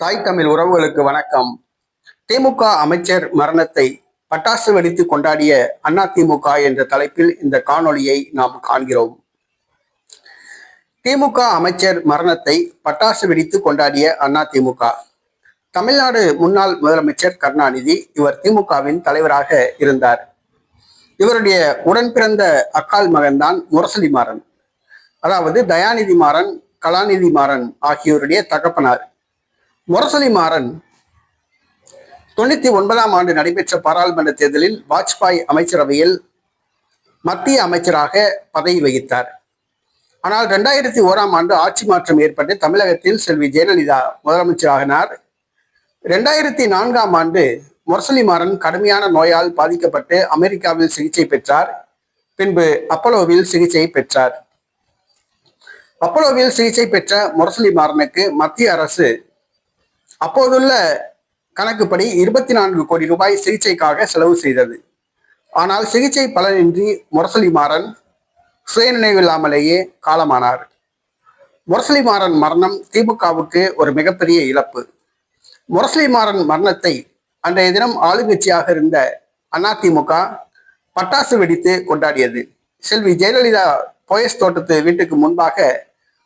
தாய் தமிழ் உறவுகளுக்கு வணக்கம். திமுக அமைச்சர் மரணத்தை பட்டாசு வெடித்து கொண்டாடிய அண்ணா திமுக என்ற தலைப்பில் இந்த காணொளியை நாம் காண்கிறோம். திமுக அமைச்சர் மரணத்தை பட்டாசு வெடித்து கொண்டாடிய அண்ணா திமுக. தமிழ்நாடு முன்னாள் முதலமைச்சர் கருணாநிதி இவர் திமுகவின் தலைவராக இருந்தார். இவருடைய உடன் பிறந்த அக்கால் மகன்தான் முரசலி மாறன். அதாவது தயாநிதி மாறன் கலாநிதி மாறன் ஆகியோருடைய தகப்பனார். முரசொலி மாறன் தொண்ணூத்தி ஒன்பதாம் ஆண்டு நடைபெற்ற பாராளுமன்ற தேர்தலில் வாஜ்பாய் அமைச்சரவையில் மத்திய அமைச்சராக பதவி வகித்தார். ஆனால் ரெண்டாயிரத்தி ஓராம் ஆண்டு ஆட்சி மாற்றம் ஏற்பட்டு தமிழகத்தில் செல்வி ஜெயலலிதா முதலமைச்சராகினார். ரெண்டாயிரத்தி நான்காம் ஆண்டு முரசொலி மாறன் கடுமையான நோயால் பாதிக்கப்பட்டு அமெரிக்காவில் சிகிச்சை பெற்றார். பின்பு அப்பலோவில் சிகிச்சை பெற்றார். அப்பலோவில் சிகிச்சை பெற்ற முரசொலி மாறனுக்கு மத்திய அரசு அப்போதுள்ள கணக்குப்படி இருபத்தி நான்கு கோடி ரூபாய் சிகிச்சைக்காக செலவு செய்தது. ஆனால் சிகிச்சை பலனின்றி முரசலி மாறன் சுயநினைவில்லாமலேயே காலமானார். முரசலி மாறன் மரணம் திமுகவுக்கு ஒரு மிகப்பெரிய இழப்பு. முரசலி மாறன் மரணத்தை அன்றைய தினம் ஆளுங்கட்சியாக இருந்த அதிமுக பட்டாசு வெடித்து கொண்டாடியது. செல்வி ஜெயலலிதா போயஸ் தோட்டத்து வீட்டுக்கு முன்பாக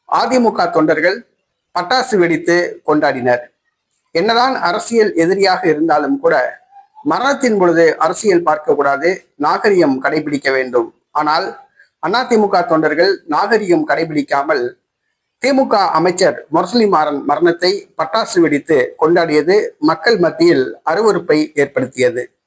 அதிமுக தொண்டர்கள் பட்டாசு வெடித்து கொண்டாடினர். என்னதான் அரசியல் எதிரியாக இருந்தாலும் கூட மரணத்தின் பொழுது அரசியல் பார்க்கக்கூடாது நாகரிகம் கடைபிடிக்க வேண்டும். ஆனால் அதிமுக தொண்டர்கள் நாகரிகம் கடைபிடிக்காமல் திமுக அமைச்சர் முரசலி மாறன் மரணத்தை பட்டாசு வெடித்து கொண்டாடியது மக்கள் மத்தியில் அருவருப்பை ஏற்படுத்தியது.